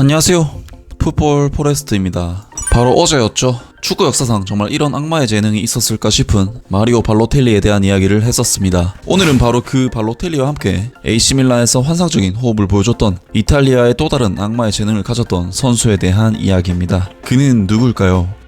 안녕하세요. 풋볼 포레스트입니다. 바로 어제였죠. 축구 역사상 정말 이런 악마의 재능이 있었을까 싶은 마리오 발로텔리에 대한 이야기를 했었습니다. 오늘은 바로 그 발로텔리와 함께 AC 밀란에서 환상적인 호흡을 보여줬던 이탈리아의 또 다른 악마의 재능을 가졌던 선수에 대한 이야기입니다. 그는 누굴까요?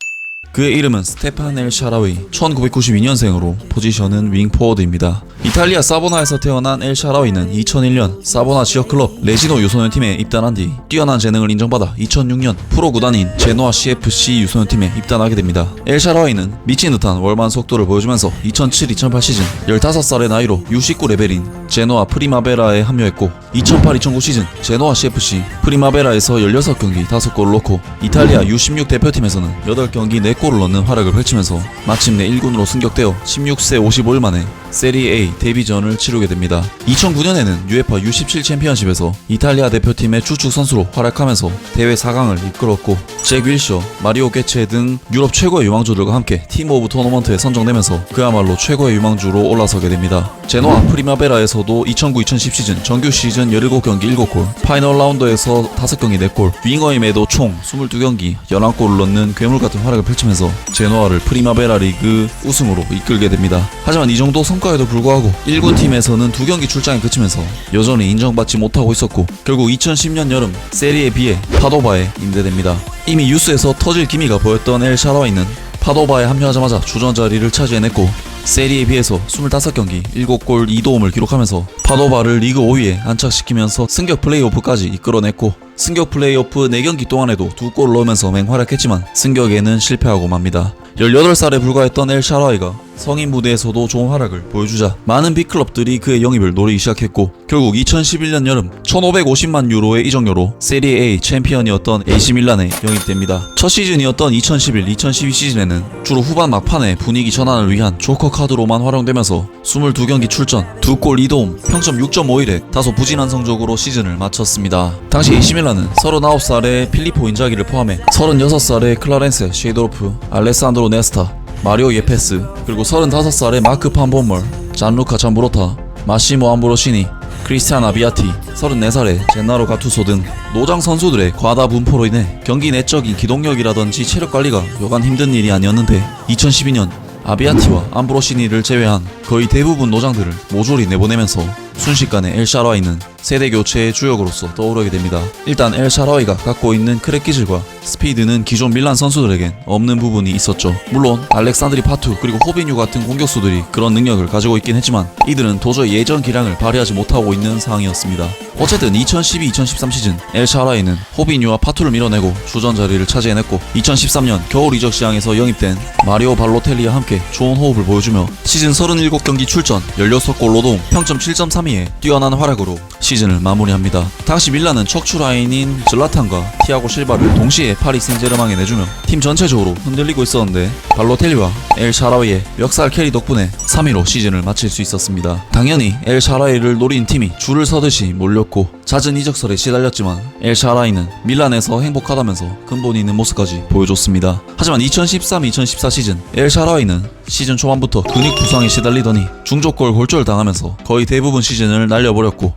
그의 이름은 스테판 엘 샤라위 1992년생으로 포지션은 윙포워드입니다. 이탈리아 사보나에서 태어난 엘 샤라위는 2001년 사보나 지역 클럽 레지노 유소년팀에 입단한 뒤 뛰어난 재능을 인정받아 2006년 프로 구단인 제노아 CFC 유소년팀에 입단하게 됩니다. 엘 샤라위는 미친 듯한 월만 속도를 보여주면서 2007-2008 시즌 15살의 나이로 U19 레벨인 제노아 프리마베라에 합류했고 2008-2009 시즌 제노아 CFC 프리마베라에서 16경기 5골을 넣고 이탈리아 U16 대표팀에서는 8경기 4골 을 넣는 활약을 펼치면서 마침내 1군으로 승격되어 16세 55일 만에 세리A 데뷔전을 치르게 됩니다. 2009년에는 UEFA U17 챔피언십에서 이탈리아 대표팀의 주축 선수로 활약하면서 대회 4강을 이끌었고 잭 윌셔, 마리오 게체 등 유럽 최고의 유망주들과 함께 팀 오브 토너먼트에 선정되면서 그야말로 최고의 유망주로 올라서게 됩니다. 제노아 프리마베라에서도 2009-2010 시즌 정규 시즌 17경기 7골, 파이널 라운드에서 5경기 4골, 윙어임에도 총 22경기 11골을 넣는 괴물 같은 활약을 펼치면서 제노아를 프리마베라 리그 우승으로 이끌게 됩니다. 하지만 이 정도 성 과에도 불구하고 1군 팀에서는 두 경기 출장에 그치면서 여전히 인정받지 못하고 있었고 결국 2010년 여름 세리에 비해 파도바에 임대됩니다. 이미 유스에서 터질 기미가 보였던 엘 샤라와이는 파도바에 합류하자마자 주전 자리를 차지해냈고 세리에 비해서 25경기 7골 2도움을 기록하면서 파도바를 리그 5위에 안착시키면서 승격 플레이오프까지 이끌어냈고 승격 플레이오프 4경기 동안에도 두 골을 넣으면서 맹활약했지만 승격에는 실패하고 맙니다. 18살에 불과했던 엘 샤라이가 성인 무대에서도 좋은 활약을 보여주자 많은 빅클럽들이 그의 영입을 노리기 시작했고 결국 2011년 여름 1550만 유로의 이적료로 세리에 A 챔피언이었던 AC 밀란에 영입됩니다. 첫 시즌이었던 2011-2012 시즌에는 주로 후반 막판에 분위기 전환을 위한 조커 카드로만 활용되면서 22경기 출전, 2골 2도움, 평점 6.51에 다소 부진한 성적으로 시즌을 마쳤습니다. 당시 AC 밀란은 39살의 필리포 인자기를 포함해 36살의 클라렌스 쉐이도르프, 알레산드로 네스타, 마리오 예페스, 그리고 35살의 마크 판본멀, 잔루카 잠브로타, 마시모 암브로시니, 크리스티안 아비아티, 34살의 젠나로 가투소 등 노장 선수들의 과다 분포로 인해 경기 내적인 기동력이라든지 체력 관리가 여간 힘든 일이 아니었는데 2012년 아비아티와 암브로시니를 제외한 거의 대부분 노장들을 모조리 내보내면서 순식간에 엘샤라이는 세대 교체의 주역으로서 떠오르게 됩니다. 일단 엘샤라이가 갖고 있는 크랙 기질과 스피드는 기존 밀란 선수들에겐 없는 부분이 있었죠. 물론 알렉산드리 파투 그리고 호비뉴 같은 공격수들이 그런 능력을 가지고 있긴 했지만 이들은 도저히 예전 기량을 발휘하지 못하고 있는 상황이었습니다. 어쨌든 2012-2013 시즌 엘샤라이는 호비뉴와 파투를 밀어내고 주전 자리를 차지해냈고 2013년 겨울 이적 시장에서 영입된 마리오 발로텔리와 함께 좋은 호흡을 보여주며 시즌 37경기 출전 16골 노동 평점 7.32에 뛰어난 활약으로 시즌을 마무리합니다. 당시 밀란은 척추 라인인 질라탄과 티아고 실바를 동시에 파리 생제르맹에 내주며 팀 전체적으로 흔들리고 있었는데 발로텔리와 엘 샤라위의 멱살 캐리 덕분에 3위로 시즌을 마칠 수 있었습니다. 당연히 엘 샤라위를 노린 팀이 줄을 서듯이 몰렸고 잦은 이적설에 시달렸지만 엘 샤라이는 밀란에서 행복하다면서 근본 있는 모습까지 보여줬습니다. 하지만 2013-2014 시즌 엘 샤라이는 시즌 초반부터 근육 부상에 시달리더니 중족골 골절 당하면서 거의 대부분 시즌을 날려버렸고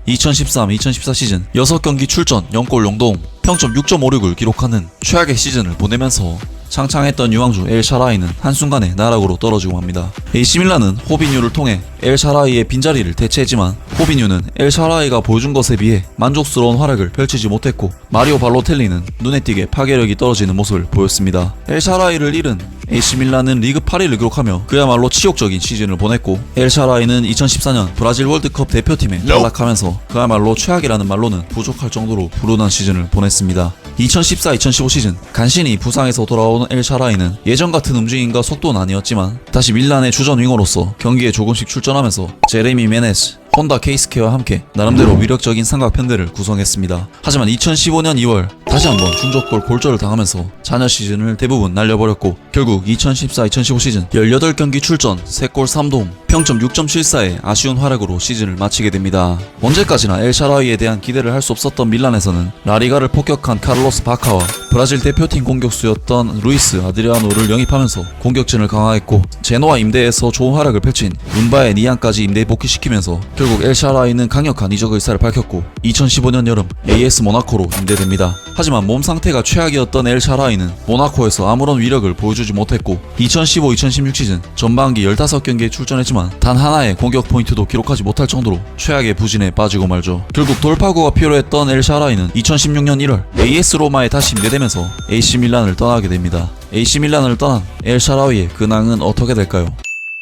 2013-2014 시즌 6경기 출전 0골 0도움 평점 6.56을 기록하는 최악의 시즌을 보내면서 창창했던 유망주 엘 샤라이는 한순간에 나락으로 떨어지고 맙니다. AC 밀란은 호비뉴를 통해 엘 샤라이의 빈자리를 대체했지만 호비뉴는 엘 샤라이가 보여준 것에 비해 만족스러운 활약을 펼치지 못했고 마리오 발로텔리는 눈에 띄게 파괴력이 떨어지는 모습을 보였습니다. 엘 샤라이를 잃은 AC 밀란은 리그 8위를 기록하며 그야말로 치욕적인 시즌을 보냈고 엘 샤라이는 2014년 브라질 월드컵 대표팀에 탈락하면서 그야말로 최악이라는 말로는 부족할 정도로 불운한 시즌을 보냈습니다. 2014-2015 시즌 간신히 부상에서 돌아온 엘 샤라이는 예전 같은 움직임과 속도는 아니었지만 다시 밀란의 주전 윙어로서 경기에 조금씩 출전하면서 제레미 메네스, 혼다 케이스케와 함께 나름대로 위력적인 삼각 편대를 구성했습니다. 하지만 2015년 2월 다시 한번 중족골 골절을 당하면서 자녀 시즌을 대부분 날려버렸고 결국 2014-2015 시즌 18경기 출전 3골 3도움 평점 6.74의 아쉬운 활약으로 시즌을 마치게 됩니다. 언제까지나 엘샤라위에 대한 기대를 할 수 없었던 밀란에서는 라리가를 폭격한 카를로스 바카와 브라질 대표팀 공격수였던 루이스 아드리아노를 영입하면서 공격진을 강화했고 제노아 임대에서 좋은 활약을 펼친 윤바의 니안까지 임대에 복귀시키면서 결국 엘샤라이는 강력한 이적 의사를 밝혔고 2015년 여름 AS 모나코로 임대됩니다. 하지만 몸 상태가 최악이었던 엘샤라이는 모나코에서 아무런 위력을 보여주지 못했고 2015-2016 시즌 전반기 15경기에 출전했지만 단 하나의 공격 포인트도 기록하지 못할 정도로 최악의 부진에 빠지고 말죠. 결국 돌파구가 필요했던 엘샤라이는 2016년 1월 AS 로마에 다시 임대되면서 AC 밀란을 떠나게 됩니다. AC 밀란을 떠난 엘샤라위의 근황은 어떻게 될까요?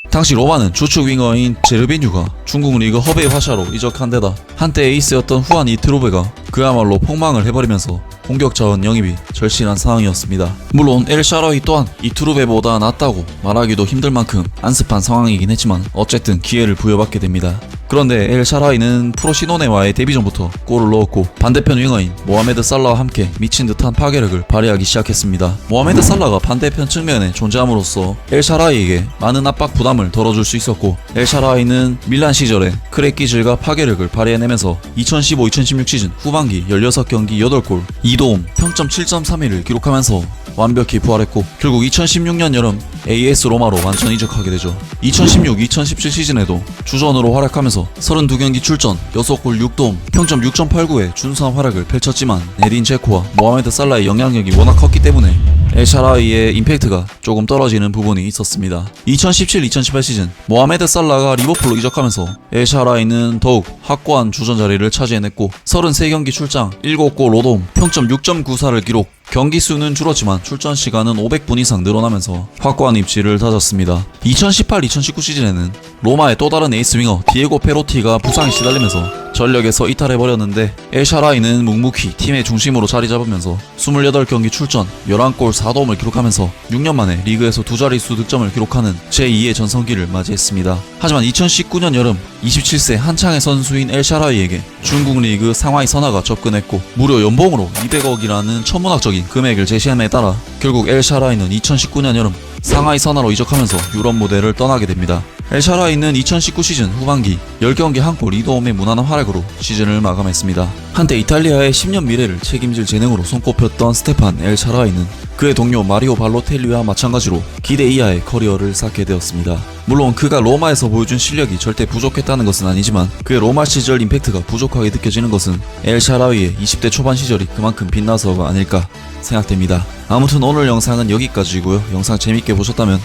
당시 로마는 주축 윙어인 제르비뉴가 중국 리그 허베이 화샤로 이적한 데다 한때 에이스였던 후안 이트로베가 그야말로 폭망을 해버리면서 공격 자원 영입이 절실한 상황이었습니다. 물론 엘샤라이 또한 이트루베보다 낫다고 말하기도 힘들 만큼 안습한 상황이긴 했지만 어쨌든 기회를 부여받게 됩니다. 그런데 엘샤라이는 프로시노네와의 데뷔 전부터 골을 넣었고 반대편 윙어인 모하메드 살라와 함께 미친 듯한 파괴력을 발휘하기 시작했습니다. 모하메드 살라가 반대편 측면에 존재함으로써 엘샤라이에게 많은 압박 부담을 덜어줄 수 있었고 엘샤라이는 밀란 시절에 크레끼질과 파괴력을 발휘해내면서 2015-2016 시즌 후반기 16경기 8골 2도움 평점 7.31을 기록하면서 완벽히 부활했고 결국 2016년 여름 AS 로마로 완전 이적하게 되죠. 2016-2017 시즌에도 주전으로 활약하면서 32경기 출전 6골 6도움 평점 6.89의 준수한 활약을 펼쳤지만 에딘 제코와 모하메드 살라의 영향력이 워낙 컸기 때문에 엘샤라이의 임팩트가 조금 떨어지는 부분이 있었습니다. 2017-2018 시즌 모하메드 살라가 리버풀로 이적하면서 엘샤라이는 더욱 확고한 주전 자리를 차지해냈고 33경기 출장 7골 로돔 평점 6.94를 기록 경기 수는 줄었지만 출전 시간은 500분 이상 늘어나면서 확고한 입지를 다졌습니다. 2018-2019 시즌에는 로마의 또 다른 에이스 윙어 디에고 페로티가 부상에 시달리면서 전력에서 이탈해버렸는데 엘샤라이는 묵묵히 팀의 중심으로 자리 잡으면서 28경기 출전 11골 4도움을 기록하면서 6년 만에 리그에서 두 자릿수 득점을 기록하는 제2의 전성기를 맞이했습니다. 하지만 2019년 여름 27세 한창의 선수인 엘샤라이에게 중국 리그 상하이 선화가 접근했고 무려 연봉으로 200억이라는 천문학적인 금액을 제시함에 따라 결국 엘샤라이는 2019년 여름 상하이 선화로 이적하면서 유럽 무대를 떠나게 됩니다. 엘샤라이는 2019 시즌 후반기 10경기 한 골 2도움의 무난한 활약으로 시즌을 마감했습니다. 한때 이탈리아의 10년 미래를 책임질 재능으로 손꼽혔던 스테판 엘샤라이는 그의 동료 마리오 발로텔리와 마찬가지로 기대 이하의 커리어를 쌓게 되었습니다. 물론 그가 로마에서 보여준 실력이 절대 부족했다는 것은 아니지만 그의 로마 시절 임팩트가 부족하게 느껴지는 것은 엘 샤라위의 20대 초반 시절이 그만큼 빛나서가 아닐까 생각됩니다. 아무튼 오늘 영상은 여기까지고요. 영상 재밌게 보셨다면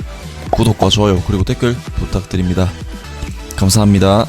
구독과 좋아요 그리고 댓글 부탁드립니다. 감사합니다.